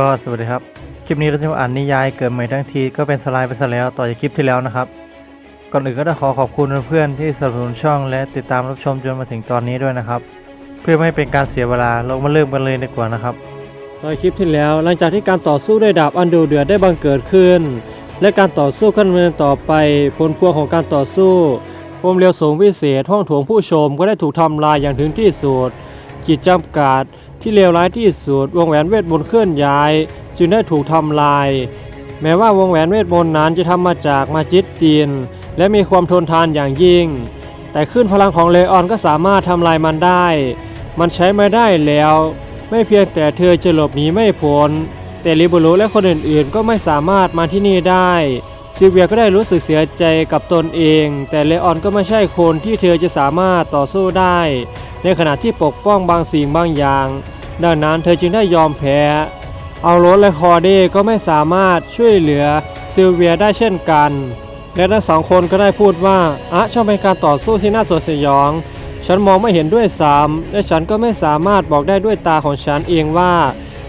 ก็สวัสดีครับ คลิปนี้เราจะมาอ่านนิยายเกิดใหม่ทั้งทีก็เป็นสไลด์ไปซะแล้วต่อจากคลิปที่แล้วนะครับ ก่อนอื่นก็ต้องขอขอบคุณเพื่อนๆที่สนับสนุนช่องและติดตามรับชมจนมาถึงตอนนี้ด้วยนะครับ เพื่อไม่ให้เป็นการเสียเวลาเรามาเริ่มกันเลยดีกว่านะครับในคลิปที่แล้วหลังจากที่การต่อสู้ด้วยดาบอันดุเดือดได้บังเกิดขึ้น และการต่อสู้ขั้นเนินต่อไปผลพวงของการต่อสู้ความเร็วสูงพิเศษห้องโถงผู้ชมก็ได้ถูกทำลายอย่างถึงที่สุดขีดจำกัด ที่เลวร้ายที่สุด วงแหวนเวทมนต์เคลื่อนย้าย จึงได้ถูกทำลาย แม้ว่าวงแหวนเวทมนต์นั้นจะทำมาจากมาจิตตีน และมีความทนทานอย่างยิ่ง แต่ขึ้นพลังของเลออนก็สามารถทำลายมันได้ มันใช้ไม่ได้แล้ว ไม่เพียงแต่เธอจะหลบหนีไม่พ้นแต่ลิบโรและคนอื่นๆ ก็ไม่สามารถมาที่นี่ได้ซิเวียก็ได้รู้สึกเสียใจกับตนเอง แต่เลออนก็ไม่ใช่คนที่เธอจะสามารถต่อสู้ได้ ในขณะที่ปกป้องบางสิ่งบางอย่าง ดังนั้นเธอจึงได้ยอมแพ้ เอาโรสและคอเดก็ไม่สามารถช่วยเหลือซิลเวียได้เช่นกัน และทั้งสองคนก็ได้พูดว่าอะช่างเป็นการต่อสู้ที่น่าสดสยอง ฉันมองไม่เห็นด้วยซ้ำและฉันก็ไม่สามารถบอกได้ด้วยตาของฉันเองว่า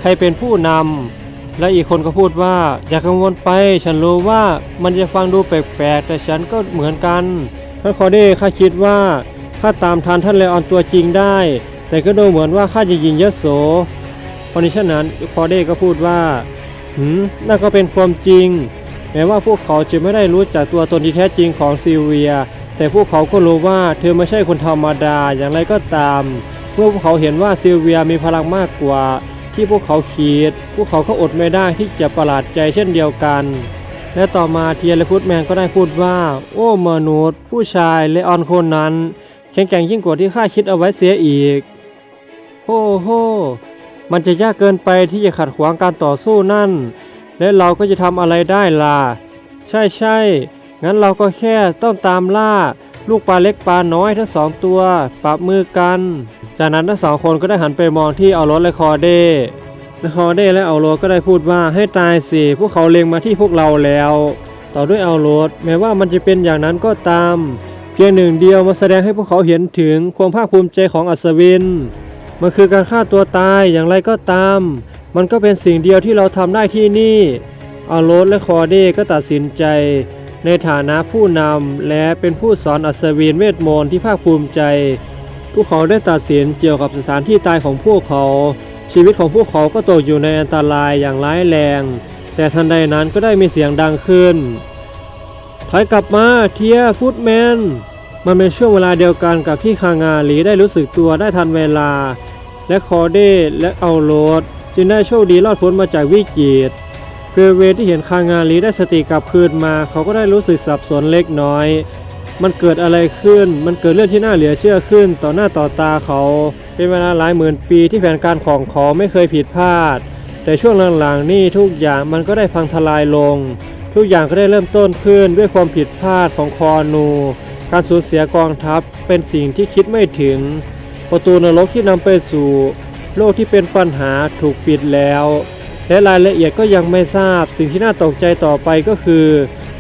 ใครเป็นผู้นำและอีกคนก็พูดว่า อย่ากังวลไป ฉันรู้ว่ามันจะฟังดูแปลกๆแต่ฉันก็เหมือนกันท่านคอเดข้าคิดว่า ข้าตามทันท่านเลออนตัวจริงได้ แต่ก็ดูเหมือนว่าข้าจะยิงยโสเพราะนี้ฉะนั้นคอเด้ก็พูดว่าหืมนั่นก็เป็นความจริง แม้ว่าพวกเขาจะไม่ได้รู้จักตัวตนที่แท้จริงของซิลเวีย แต่พวกเขาก็รู้ว่าเธอไม่ใช่คนธรรมดาอย่างไรก็ตาม เมื่อพวกเขาเห็นว่าซิลเวียมีพลังมากกว่า ที่พวกเขาคิดพวกเขาก็อดไม่ได้ที่จะประหลาดใจเช่นเดียวกัน และต่อมาเทียร์และฟุตแมนก็ได้พูดว่า โอ้มนุษย์ ผู้ชายเลออนคนนั้น แข็งแกร่งยิ่งกว่าที่ข้าคิดเอาไว้เสียอีกโอ้โหมันจะยากเกินไปที่จะขัดขวางการต่อสู้นั่น และเราก็จะทำอะไรได้ล่ะ ใช่ใช่งั้นเราก็แค่ต้องตามล่า ลูกปลาเล็กปลาน้อยทั้งสองตัว ปรับมือกัน จากนั้นทั้งสองคนก็ได้หันไปมองที่เอารถและคอเด้และคอเด้และเอารถก็ได้พูดว่าให้ตายสิพวกเขาเล็งมาที่พวกเราแล้ว ต่อด้วยเอารถแม้ว่ามันจะเป็นอย่างนั้นก็ตาม พียงหนึ่งเดียวมาแสดงให้พวกเขาเห็นถึงความภาคภูมิใจของอัศวิน มันคือการฆ่าตัวตายอย่างไรก็ตาม มันก็เป็นสิ่งเดียวที่เราทำได้ที่นี่ อาโรสและคอเดก็ตัดสินใจ ในฐานะผู้นำและเป็นผู้สอนอัศวินเวทมนต์ที่ภาคภูมิใจ พวกเขาได้ตัดสินเกี่ยวกับสถานที่ตายของพวกเขา ชีวิตของพวกเขาก็ตกอยู่ในอันตรายอย่างร้ายแรง แต่ทันใดนั้นก็ได้มีเสียงดังขึ้นถอยกลับมาเทียฟุตแมน มันเป็นช่วงเวลาเดียวกันกับที่คางาหลีได้รู้สึกตัวได้ทันเวลา และคอเดและเอาโรดจึงได้โชคดีรอดพ้นมาจากวิกฤตเฟเวที่เห็นคางาลีได้สติกลับคืนมา เขาก็ได้รู้สึกสับสนเล็กน้อย มันเกิดอะไรขึ้น มันเกิดเรื่องที่น่าเหลือเชื่อขึ้น ต่อหน้าต่อตาเขา เป็นเวลาหลายหมื่นปีที่แผนการของเขาไม่เคยผิดพลาด แต่ช่วงหลังๆนี่ทุกอย่างมันก็ได้พังทลายลง ทุกอย่างก็ได้เริ่มต้นขึ้นด้วยความผิดพลาดของคอนู การสูญเสียกองทัพเป็นสิ่งที่คิดไม่ถึง ประตูนรกที่นำไปสู่ โลกที่เป็นปัญหาถูกปิดแล้ว และรายละเอียดก็ยังไม่ทราบ สิ่งที่น่าตกใจต่อไปก็คือ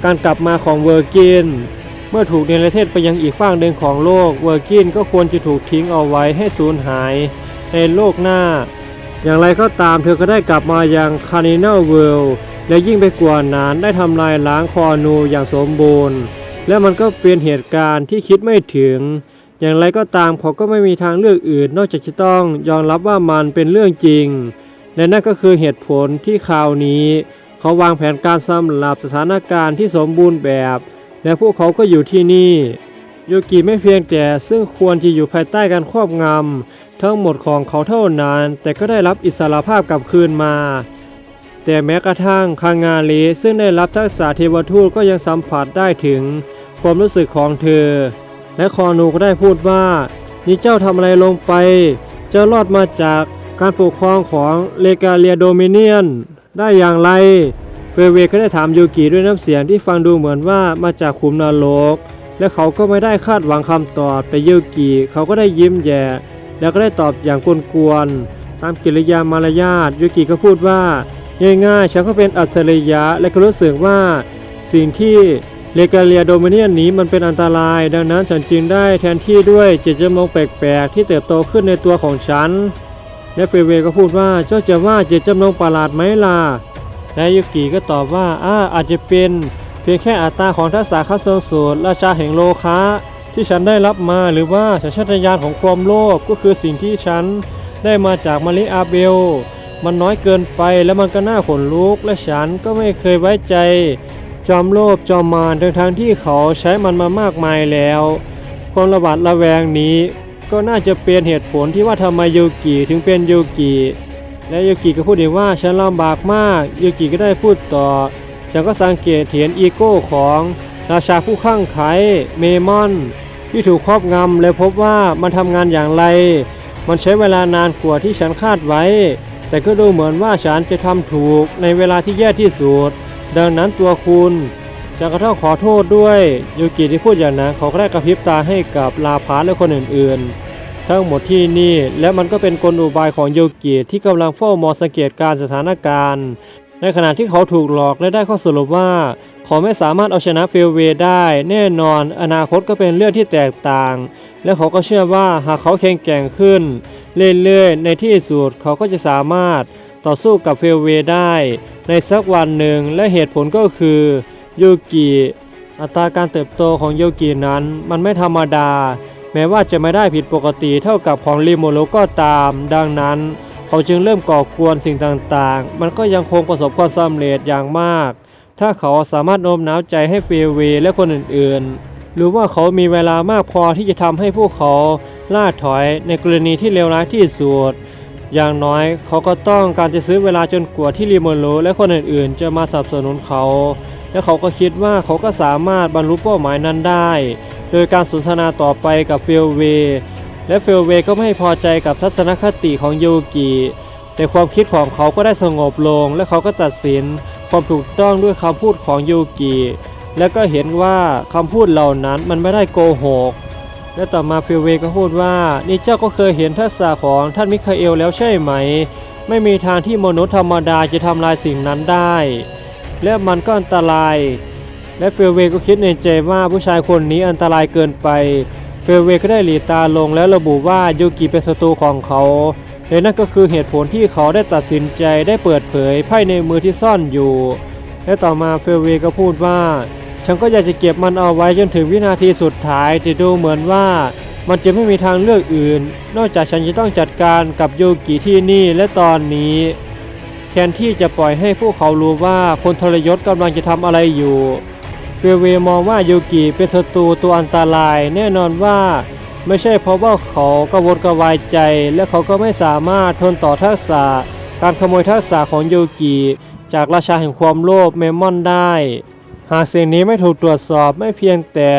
การกลับมาของเวอร์กิน เมื่อถูกเนรเทศไปยังอีกฝั่งหนึ่งของโลก เวอร์กินก็ควรจะถูกทิ้งเอาไว้ให้สูญหายในโลกหน้า อย่างไรก็ตามเธอก็ได้กลับมายังคาร์นินัลเวิลด์และยิ่งไปกว่านั้นได้ทำลายล้างคอนูอย่างสมบูรณ์ และมันก็เป็นเหตุการณ์ที่คิดไม่ถึง อย่างไรก็ตามเขาก็ไม่มีทางเลือกอื่น นอกจากจะต้องยอมรับว่ามันเป็นเรื่องจริง และนั่นก็คือเหตุผลที่คราวนี้ เขาวางแผนการสำหรับสถานการณ์ที่สมบูรณ์แบบ และพวกเขาก็อยู่ที่นี่โยกิไม่เพียงแต่ซึ่งควรจะอยู่ภายใต้การครอบงำทั้งหมดของเขาเท่านั้น แต่ก็ได้รับอิสรภาพกลับคืนมา แต่แม้กระทั่งคางาลีซึ่งได้รับทักษะเทวทูตก็ยังสัมผัสได้ถึงความรู้สึกของเธอ และคอนูก็ได้พูดว่า นี่เจ้าทำอะไรลงไป เจ้ารอดมาจากการปกครองของเลกาเลียโดมิเนียน ได้อย่างไร เฟรเวก็ได้ถามยูกิด้วยน้ำเสียงที่ฟังดูเหมือนว่ามาจากขุมนรก และเขาก็ไม่ได้คาดหวังคำตอบแต่ยูกิเขาก็ได้ยิ้มแย่แล้วก็ได้ตอบอย่างกวนๆตามกิริยามารยาทยูกิก็พูดว่า ง่ายๆฉันก็เป็นอัจฉริยะและก็รู้สึกว่าสิ่งที่เลกาเลียโดมิเนียนนี้มันเป็นอันตราย ดังนั้นฉันจึงได้แทนที่ด้วยเจตจำนงแปลกๆ ที่เติบโตขึ้นในตัวของฉันและเฟเวก็พูดว่าเจ้าจะว่าเจตจำนงประหลาดไหมล่ะและยูกิก็ตอบว่าอาอาจจะเป็นเพียงแค่อัตราของทักษะคัสโซสูตรราชาแห่งโลคะที่ฉันได้รับมาหรือว่าสัญชาตญาณของความโลภก็คือสิ่งที่ฉันได้มาจากมาริอาเบล มันน้อยเกินไปแล้วมันก็น่าขนลุก และฉันก็ไม่เคยไว้ใจ จอมโลภจอมมารทั้งทางๆที่เขาใช้มันมามากมายแล้วความระบาดระแวงนี้ ก็น่าจะเป็นเหตุผลที่ว่าทำไมยูกิถึงเป็นยูกิและยูกิก็พูดอีกว่าฉันลำบากมากยูกิก็ได้พูดต่อ ฉันก็สังเกตเห็นอีโก้ของราชาผู้ข้างไขเมมอน ที่ถูกครอบงำและพบว่ามันทำงานอย่างไร มันใช้เวลานานกว่าที่ฉันคาดไว้ แต่ก็ดูเหมือนว่าฉันจะทำถูกในเวลาที่แย่ที่สุด ดังนั้นตัวคุณจะกระต้องขอโทษด้วยยูกิที่พูดอย่างนั้นเขาก็ได้กระพริบตาให้กับลาพาและคนอื่นๆ ทั้งหมดที่นี่และมันก็เป็นกลอุบายของยูกิที่กำลังเฝ้ามองสังเกตการสถานการณ์ ในขณะที่เขาถูกหลอกและได้ข้อสรุปว่าเขาไม่สามารถเอาชนะเฟลเวได้ แน่นอนอนาคตก็เป็นเรื่องที่แตกต่าง และเขาก็เชื่อว่าหากเขาแข็งแกร่งขึ้น เรื่อยๆ ในที่สุดเขาก็จะสามารถต่อสู้กับเฟลเวย์ได้ ในสักวันหนึ่งและเหตุผลก็คือยูกิอัตราการเติบโตของยูกินั้นมันไม่ธรรมดา แม้ว่าจะไม่ได้ผิดปกติเท่ากับของริโมโรก็ตาม ดังนั้น เขาจึงเริ่มก่อกวนสิ่งต่างๆ มันก็ยังคงประสบความสำเร็จอย่างมาก ถ้าเขาสามารถโน้มน้าวใจให้เฟลเวย์และคนอื่นๆ หรือว่าเขามีเวลามากพอที่จะทำให้พวกเขา ล่าถอยในกรณีที่เลวร้ายที่สุด อย่างน้อยเขาก็ต้องการจะซื้อเวลาจนกว่าที่ริโมโรและคนอื่นๆ จะมาสนับสนุนเขา และเขาก็คิดว่าเขาก็สามารถบรรลุเป้าหมายนั้นได้ โดยการสนทนาต่อไปกับเฟลเวย์และเฟลเวย์ก็ไม่พอใจกับทัศนคติของยูกิแต่ความคิดของเขาก็ได้สงบลง และเขาก็ตัดสินความถูกต้องด้วยคำพูดของยูกิและก็เห็นว่าคำพูดเหล่านั้นมันไม่ได้โกหก และต่อมาเฟลเวก็พูดว่านี่เจ้าก็เคยเห็นทักษะของท่านมิคาเอลแล้วใช่ไหม ไม่มีทางที่มนุษย์ธรรมดาจะทำลายสิ่งนั้นได้ และมันก็อันตราย และเฟลเวก็คิดในใจว่าผู้ชายคนนี้อันตรายเกินไปเฟลเวก็ได้หลีตาลงแล้วระบุว่ายูกิเป็นศัตรูของเขาและนั่นก็คือเหตุผลที่เขาได้ตัดสินใจได้เปิดเผยไพ่ในมือที่ซ่อนอยู่ และต่อมาเฟลเวก็พูดว่า ฉันก็อยากจะเก็บมันเอาไว้จนถึงวินาทีสุดท้ายแต่ดูเหมือนว่ามันจะไม่มีทางเลือกอื่น นอกจากฉันจะต้องจัดการกับยูกิที่นี่และตอนนี้ แทนที่จะปล่อยให้พวกเขารู้ว่าคนทรยศกำลังจะทำอะไรอยู่เฟเวมองว่ายูกิเป็นศัตรูตัวอันตราย แน่นอนว่าไม่ใช่เพราะว่าเขากระวนกระวายใจ และเขาก็ไม่สามารถทนต่อทักษะ การขโมยทักษะของยูกิจากราชาแห่งความโลภเมมอนได้ หากสิ่งนี้ไม่ถูกตรวจสอบไม่เพียงแต่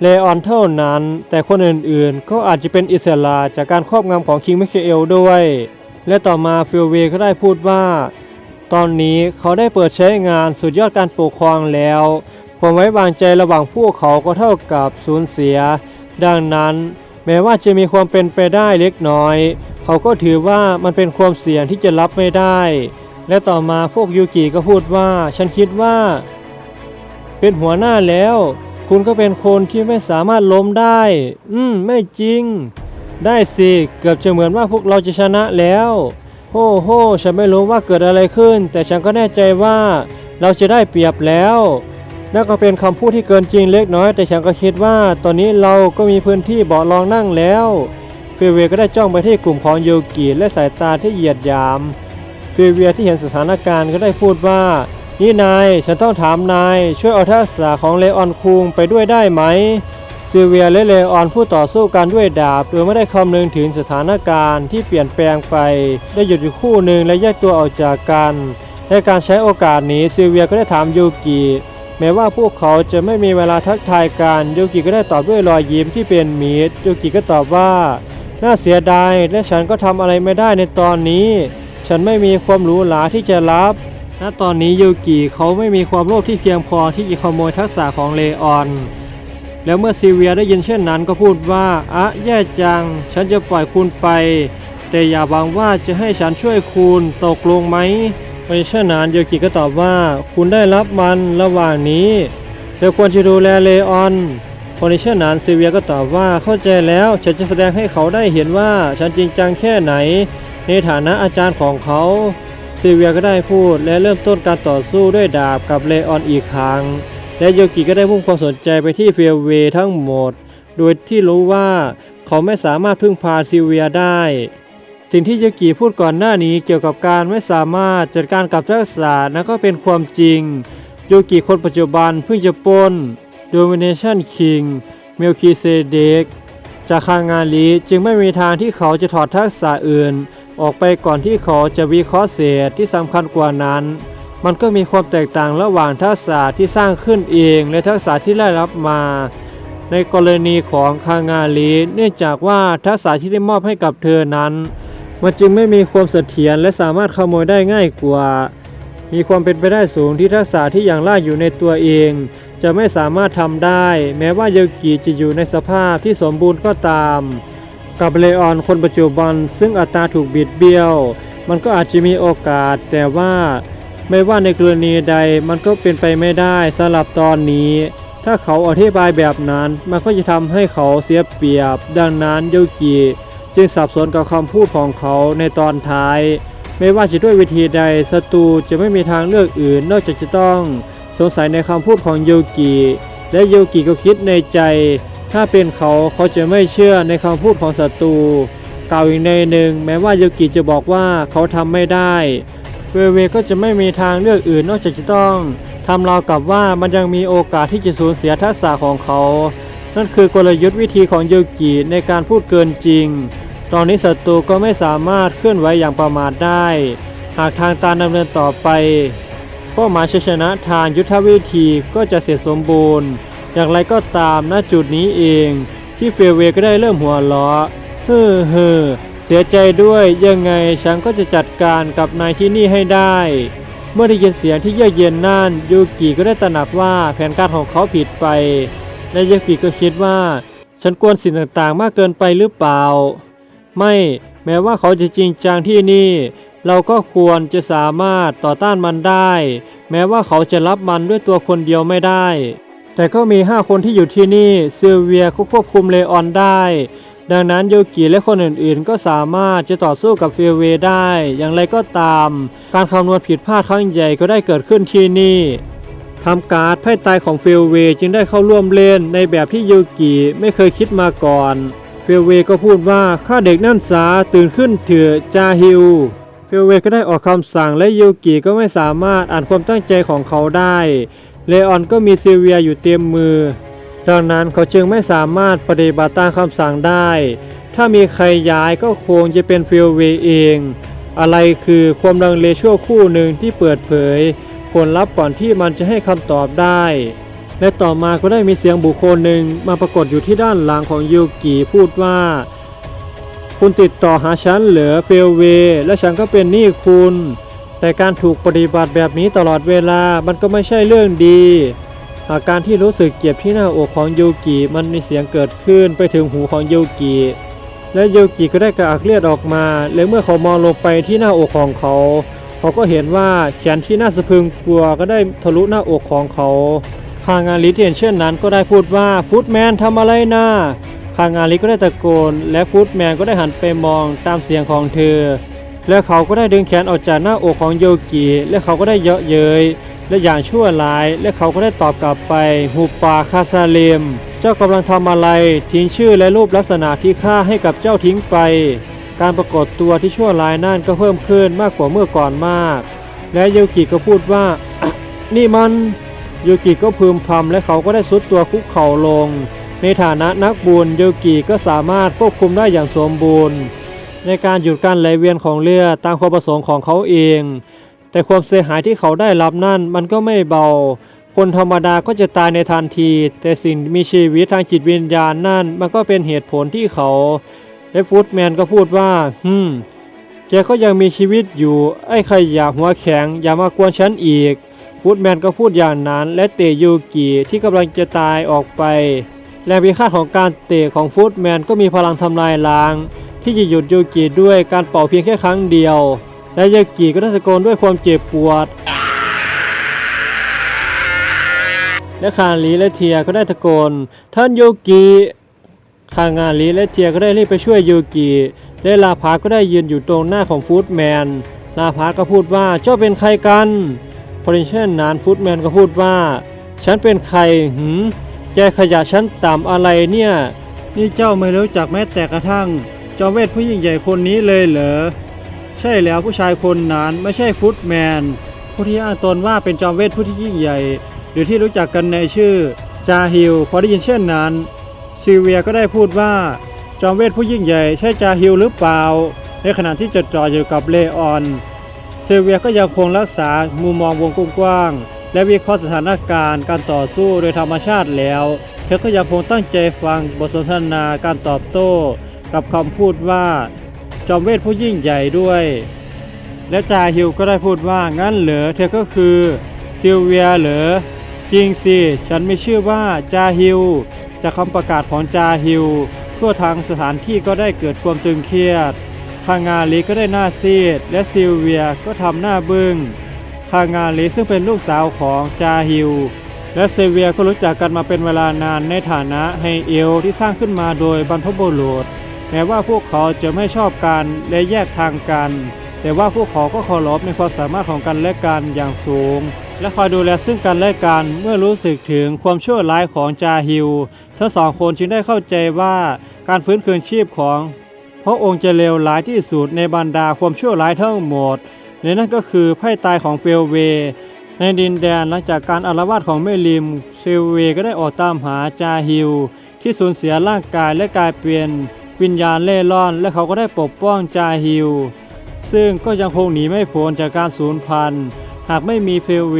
เลออนเท่านั้น แต่คนอื่นๆ ก็อาจจะเป็นอิสระจากการครอบงำของคิงมิเคเอลด้วย และต่อมาฟิลเวย์ก็ได้พูดว่า ตอนนี้เขาได้เปิดใช้งานสุดยอดการปกครองแล้วความไว้วางใจระหว่างพวกเขาก็เท่ากับสูญเสีย ดังนั้นแม้ว่าจะมีความเป็นไปได้เล็กน้อย เขาก็ถือว่ามันเป็นความเสี่ยงที่จะรับไม่ได้ และต่อมาพวกยูกิก็พูดว่า ฉันคิดว่า เป็นหัวหน้าแล้ว คุณก็เป็นคนที่ไม่สามารถล้มได้ อืม ไม่จริง ได้สิ เกือบจะเหมือนว่าพวกเราจะชนะแล้วโอ้โหฉันไม่รู้ว่าเกิดอะไรขึ้น แต่ฉันก็แน่ใจว่าเราจะได้เปรียบแล้วนั่นก็เป็นคำพูดที่เกินจริงเล็กน้อย แต่ฉันก็คิดว่าตอนนี้เราก็มีพื้นที่เบาะรองนั่งแล้วเฟเวียก็ได้จ้องไปที่กลุ่มของโยกิและสายตาที่เหยียดยาม เฟเวียที่เห็นสถานการณ์ก็ได้พูดว่า นี่นาย ฉันต้องถามนาย ช่วยเอาทักษะของเลออนคุงไปด้วยได้ไหมซิเวียและเลออนผู้ต่อสู้กันด้วยดาบ โดยไม่ได้คำนึงถึงสถานการณ์ที่เปลี่ยนแปลงไป ได้หยุดอยู่คู่หนึ่งและแยกตัวออกจากกัน ในการใช้โอกาสนี้ซิเวียก็ได้ถามยูกิแม้ว่าพวกเขาจะไม่มีเวลาทักทายกันยูกิก็ได้ตอบด้วยรอยยิ้มที่เป็นมิตรยูกิก็ตอบว่า น่าเสียดายและฉันก็ทำอะไรไม่ได้ในตอนนี้ ฉันไม่มีความหรูหราที่จะรับ ณตอนนี้ยูกิเขาไม่มีความโลภที่เพียงพอที่จะขโมยทักษะของเลออน แล้วเมื่อซีเวียได้ยินเช่นนั้นก็พูดว่าอะแย่จัง ฉันจะปล่อยคุณไป แต่อย่าหวังว่าจะให้ฉันช่วยคุณตกลงไหมไม่เช่นนั้นยูกิก็ตอบว่า คุณได้รับมันระหว่างนี้เธอควรจะดูแลเลออนพอในเช่นนั้นซีเวียก็ตอบว่าเข้าใจแล้วฉันจะแสดงให้เขาได้เห็นว่าฉันจริงจังแค่ไหน ในฐานะอาจารย์ของเขา ซิเวียก็ได้พูดและเริ่มต้นการต่อสู้ด้วยดาบกับเลออนอีกครั้ง และโยกิก็ได้พุ่งความสนใจไปที่เฟียเวทั้งหมด โดยที่รู้ว่าเขาไม่สามารถพึ่งพาซิเวียได้ สิ่งที่โยกิพูดก่อนหน้านี้เกี่ยวกับการไม่สามารถจัดการกับทักษะนั้นก็เป็นความจริง โยกิคนปัจจุบันเพิ่งจะปล้น Domination King เมลคีเซเดกจากคางงานลีจึงไม่มีทางที่เขาจะถอดทักษะอื่น ออกไปก่อนที่เขาจะวิเคราะห์เศษที่สำคัญกว่านั้น มันก็มีความแตกต่างระหว่างทักษะที่สร้างขึ้นเองและทักษะที่ได้รับมา ในกรณีของคางาลีเนื่องจากว่าทักษะที่ได้มอบให้กับเธอนั้น มันจึงไม่มีความเสถียรและสามารถขโมยได้ง่ายกว่า มีความเป็นไปได้สูงที่ทักษะที่อย่างล่าอยู่ในตัวเอง จะไม่สามารถทำได้ แม้ว่าโยกิจะอยู่ในสภาพที่สมบูรณ์ก็ตาม กับเลออนคนปัจจุบัน ซึ่งอัตราถูกบิดเบี้ยว มันก็อาจจะมีโอกาส แต่ว่าไม่ว่าในกรณีใดมันก็เป็นไปไม่ได้สำหรับตอนนี้ ถ้าเขาอธิบายแบบนั้น มันก็จะทำให้เขาเสียเปรียบ ดังนั้นโยกิจึงสับสนกับคำพูดของเขาในตอนท้าย ไม่ว่าจะด้วยวิธีใดศัตรูจะไม่มีทางเลือกอื่น นอกจากจะต้องสงสัยในคำพูดของโยกิและโยกิก็คิดในใจ ถ้าเป็นเขาเขาจะไม่เชื่อในคำพูดของศัตรูกล่าวอีกในหนึ่ง แม้ว่าโยกิจะบอกว่าเขาทำไม่ได้เฟเวก็จะไม่มีทางเลือกอื่นนอกจากจะต้องทำราวกับว่ามันยังมีโอกาสที่จะสูญเสียทักษะของเขา นั่นคือกลยุทธ์วิธีของโยกิในการพูดเกินจริง ตอนนี้ศัตรูก็ไม่สามารถเคลื่อนไหวอย่างประมาทได้ หากทางตามดำเนินต่อไปเป้าหมายชัยชนะทางยุทธวิธีก็จะเสร็จสมบูรณ์ อย่างไรก็ตามณจุดนี้เอง ที่เฟเวก็ได้เริ่มหัวล้อเฮ้อเฮ้อเสียใจด้วยยังไงฉันก็จะจัดการกับนายที่นี่ให้ได้ เมื่อได้ยินเสียงที่เยือกเย็นนั่นยูกิก็ได้ตระหนักว่าแผนการของเขาผิดไปและยูกิก็คิดว่า ฉันกวนสิ่งต่างๆ มากเกินไปหรือเปล่า ไม่แม้ว่าเขาจะจริงจังที่นี่ เราก็ควรจะสามารถต่อต้านมันได้ แม้ว่าเขาจะรับมันด้วยตัวคนเดียวไม่ได้ แต่ก็มี 5 คนที่อยู่ที่นี่เซลเวียก็ควบคุมเลออนได้ ดังนั้นโยกิและคนอื่นๆ ก็สามารถจะต่อสู้กับเฟเวได้ อย่างไรก็ตาม การคำนวณผิดพลาดครั้งใหญ่ก็ได้เกิดขึ้นที่นี่ทำการ์ดไพ่ตายของเฟลเวจึงได้เข้าร่วมเล่นในแบบที่โยกิไม่เคยคิดมาก่อน เฟลเวก็พูดว่าข้าเด็กนั่นสาตื่นขึ้นเถอจาฮิวเฟลเวก็ได้ออกคำสั่งและยูกิก็ไม่สามารถอ่านความตั้งใจของเขาได้ เลออนก็มีซิเวียอยู่เต็มมือ ดังนั้นเขาจึงไม่สามารถปฏิบัติตามคำสั่งได้ ถ้ามีใครย้ายก็คงจะเป็นฟิลเวเอง อะไรคือความลังเลชั่วคู่หนึ่งที่เปิดเผย ผลลัพธ์ก่อนที่มันจะให้คำตอบได้ และต่อมาก็ได้มีเสียงบุคคลหนึ่งมาปรากฏอยู่ที่ด้านหลังของยูกิพูดว่า คุณติดต่อหาฉันเหลือเฟลเว และฉันก็เป็นหนี้คุณ แต่การถูกปฏิบัติแบบนี้ตลอดเวลามันก็ไม่ใช่เรื่องดี อาการที่รู้สึกเจ็บที่หน้าอกของยูกิมันมีเสียงเกิดขึ้นไปถึงหูของยูกิและยูกิก็ได้กระอักเลือดออกมา และเมื่อเขามองลงไปที่หน้าอกของเขา เขาก็เห็นว่าแขนที่น่าสะพึงกลัวก็ได้ทะลุหน้าอกของเขาพางาลิที่เห็นเช่นนั้นก็ได้พูดว่าฟุตแมนทำอะไรนะพางาลิก็ได้ตะโกน และฟูดแมนก็ได้หันไปมองตามเสียงของเธอ และเขาก็ได้ดึงแขนออกจากหน้าอกของโยกิ และเขาก็ได้เยาะเย้ยและอย่างชั่วร้าย และเขาก็ได้ตอบกลับไปฮูปาคาซาเลม เจ้ากำลังทำอะไร ทิ้งชื่อและรูปลักษณะที่ฆ่าให้กับเจ้าทิ้งไป การปรากฏตัวที่ชั่วร้ายนั่นก็เพิ่มขึ้นมากกว่าเมื่อก่อนมาก และโยกิก็พูดว่า นี่มันโยกิก็พึมพำและเขาก็ได้สุดตัวคุกเข่าลง ในฐานะนักบุญโยกิก็สามารถควบคุมได้อย่างสมบูรณ์ ในการหยุดการไหลเวียนของเลือดตามความประสงค์ของเขาเอง แต่ความเสียหายที่เขาได้รับนั่นมันก็ไม่เบา คนธรรมดาก็จะตายในทันที แต่สิ่งมีชีวิตทางจิตวิญญาณนั่นมันก็เป็นเหตุผลที่เขาและฟูดแมนก็พูดว่าฮึมแกก็ยังมีชีวิตอยู่ ไอ้ใครอยากหัวแข็งอย่ามากวนฉันอีก ฟูดแมนก็พูดอย่างนั้นและเตะยูกิที่กำลังจะตายออกไป แรงพิฆาตของการเตะของฟูดแมนก็มีพลังทำลายล้าง ที่จะหยุดยูกิด้วยการเป่าเพียงแค่ครั้งเดียว และยูกิก็ได้ตะโกนด้วยความเจ็บปวด และคางลีและเทียก็ได้ตะโกน ท่านยูกิคางาลีและเทียก็ได้รีบไปช่วยยูกิและลาพาก็ได้ยืนอยู่ตรงหน้าของฟู้ดแมนลาพาก็พูดว่าเจ้าเป็นใครกันพอเช่นนั้นฟู้ดแมนก็พูดว่า ฉันเป็นใครหืมแกขยะฉันต่ำอะไรเนี่ย นี่เจ้าไม่รู้จักแม้แต่กระทั่ง จอมเวทผู้ยิ่งใหญ่คนนี้เลยเหรอ ใช่แล้วผู้ชายคนนั้นไม่ใช่ฟู้ดแมน ผู้ที่อ้างตนว่าเป็นจอมเวทผู้ที่ยิ่งใหญ่ หรือที่รู้จักกันในชื่อจาฮิลพอได้ยินเช่นนั้นซิเวียก็ได้พูดว่าจอมเวทผู้ยิ่งใหญ่ใช่จาฮิลหรือเปล่า ในขณะที่จดจ่ออยู่กับเลออนซิเวียก็ยังคงรักษามุมมองวงกว้างและวิเคราะห์สถานการณ์การต่อสู้โดยธรรมชาติแล้ว เธอก็ยังคงตั้งใจฟังบทสนทนาการตอบโต้ กับคำพูดว่าจอมเวทผู้ยิ่งใหญ่ด้วย และจาฮิลก็ได้พูดว่างั้นเหรอเธอก็คือซิลเวียเหรอจริงสิ ฉันไม่ชื่อว่าจาฮิลจากคำประกาศของจาฮิลทั่วทางสถานที่ก็ได้เกิดความตึงเครียดคางาลีก็ได้หน้าซีด และซิลเวียก็ทำหน้าบึง้งคางาลีซึ่งเป็นลูกสาวของจาฮิลและเซเวียก็รู้จักกันมาเป็นเวลานานในฐานะไฮเอลที่สร้างขึ้นมาโดยบรรพบุรุษ แม้ว่าพวกเขาจะไม่ชอบกันและแยกทางกัน แต่ว่าพวกเขาก็เคารพในความสามารถของกันและกันอย่างสูง และคอยดูแลซึ่งกันและกันเมื่อรู้สึกถึงความชั่วร้ายของจาฮิลทั้งสองคนจึงได้เข้าใจว่าการฟื้นคืนชีพของพระองค์จะเลวร้ายที่สุดในบรรดาความชั่วร้ายทั้งหมดและนั่นก็คือไพ่ตายของเฟลเว ในดินแดนหลังจากการอารวาสของเมลิมเซลเวก็ได้ออกตามหาจาฮิลที่สูญเสียร่างกายและกลายเป็น วิญญาณเล่ร่อน และเขาก็ได้ปกป้องจาฮิลซึ่งก็ยังคงหนีไม่พ้นจากการสูญพันธุ์ หากไม่มีเฟลเว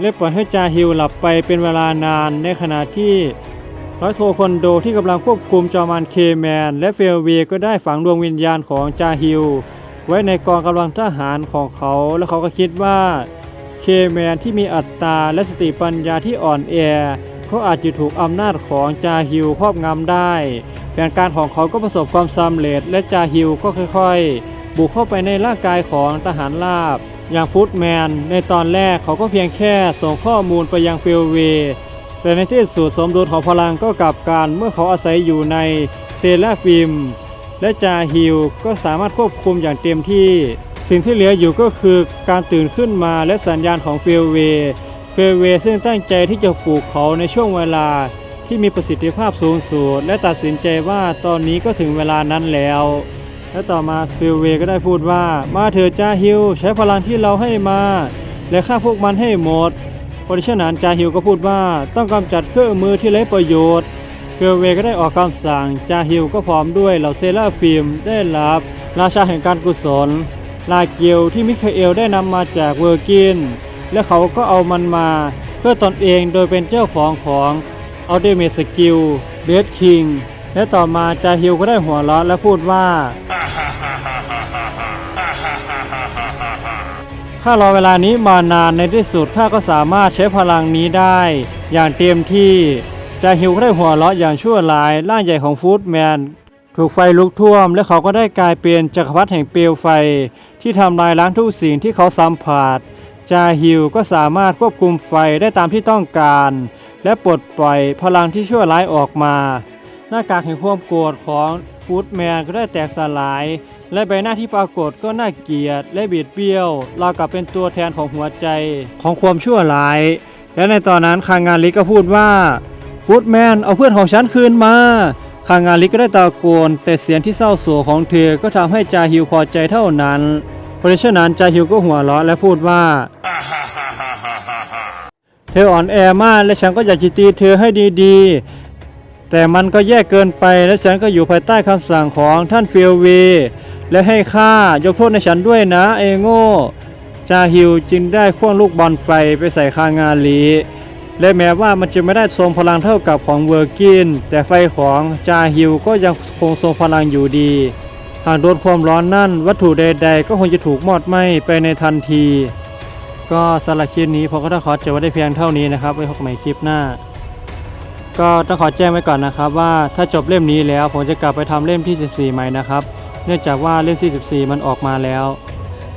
และปล่อยให้จาฮิลหลับไปเป็นเวลานานในขณะที่ร้อยโทคอนโดที่กำลังควบคุมจอมันเคแมน และเฟลเวก็ได้ฝังดวงวิญญาณของจาฮิลไว้ในกองกำลังทหารของเขา และเขาก็คิดว่าเคแมนที่มีอัตตาและสติปัญญาที่อ่อนแอ เขาอาจจะถูกอำนาจของจาฮิลครอบงำได้ แผนการของเขาก็ประสบความสำเร็จ และจาฮิลก็ค่อยๆ บุกเข้าไปในร่างกายของทหารราบ อย่างฟุตแมน ในตอนแรกเขาก็เพียงแค่ส่งข้อมูลไปยังฟิลเวแต่ในที่สุดสมดุลของพลังก็กลับกันเมื่อเขาอาศัยอยู่ในเซราฟิม และจาฮิลก็สามารถควบคุมอย่างเต็มที่ สิ่งที่เหลืออยู่ก็คือการตื่นขึ้นมาและสัญญาณของเฟลเว เฟเวซึ่งตั้งใจที่จะปลูกเขาในช่วงเวลาที่มีประสิทธิภาพสูงสุดและตัดสินใจว่าตอนนี้ก็ถึงเวลานั้นแล้ว และต่อมาเฟเวก็ได้พูดว่า มาเถอะจาฮิลใช้พลังที่เราให้มา และฆ่าพวกมันให้หมดเพราะฉะนั้นจาฮิลก็พูดว่าต้องกำจัดเครื่องมือที่ไร้ประโยชน์เกลเวก็ได้ออกคำสั่งจาฮิลก็พร้อมด้วยเหล่าเซราฟิมได้รับราชาแห่งการกุศลลาเกียวที่มิคาเอลได้นำมาจากเวอร์กิน และเขาก็เอามันมาเพื่อตนเองโดยเป็นเจ้าของของอัลเดเมสกิลเบสคิงและต่อมาจาฮิลก็ได้หัวเราะและพูดว่าข้ารอเวลานี้มานานในที่สุดข้าก็สามารถใช้พลังนี้ได้ อย่างเต็มที่จาฮิวก็ได้หัวเราะอย่างชั่วร้ายร่างใหญ่ของฟูดแมนถูกไฟลุกท่วม และเขาก็ได้กลายเป็นจักรพรรดิแห่งเปลวไฟ ที่ทำลายล้างทุกสิ่งที่เขาสัมผัส จาฮิวก็สามารถควบคุมไฟได้ตามที่ต้องการ และปลดปล่อยพลังที่ชั่วร้ายออกมา หน้ากากแห่งความโกรธของฟูดแมนก็ได้แตกสลาย และใบหน้าที่ปรากฏก็น่าเกลียด และบิดเบี้ยวราวกับเป็นตัวแทนของหัวใจของความชั่วร้าย และในตอนนั้นคางานลิก็พูดว่าฟูดแมนเอาเพื่อนของฉันคืนมาคางานลิก็ได้ตะโกน แต่เสียงที่เศร้าโศกของเธอก็ทำให้จาฮิวพอใจเท่านั้น เพราะฉะนั้นจาฮิวก็หัวเราะและพูดว่า เธออ่อนแอมากและฉันก็อยากจะตีเธอให้ดีๆ แต่มันก็แย่เกินไปและฉันก็อยู่ภายใต้คำสั่งของท่านฟิลวีและให้ข้ายกโทษในฉันด้วยนะเอโง่จาฮิวจึงได้ควงลูกบอลไฟไปใส่คางาลี และแม้ว่ามันจะไม่ได้ทรงพลังเท่ากับของเวอร์กิน แต่ไฟของจาฮิวก็ยังคงทรงพลังอยู่ดี หากโดนความร้อนนั่น วัตถุใด ๆ ก็คงจะถูกมอดไหม้ไปในทันที ก็สำหรับคลิปนี้ผมก็ต้องขอจบไว้ได้เพียงเท่านี้นะครับไว้พบกันใหม่คลิปหน้า ก็ต้องขอแจ้งไว้ก่อนนะครับ ว่าถ้าจบเล่มนี้แล้วผมจะกลับไปทำเล่มที่ 14 ใหม่นะครับ เนื่องจากว่าเล่มที่ 14 มันออกมาแล้ว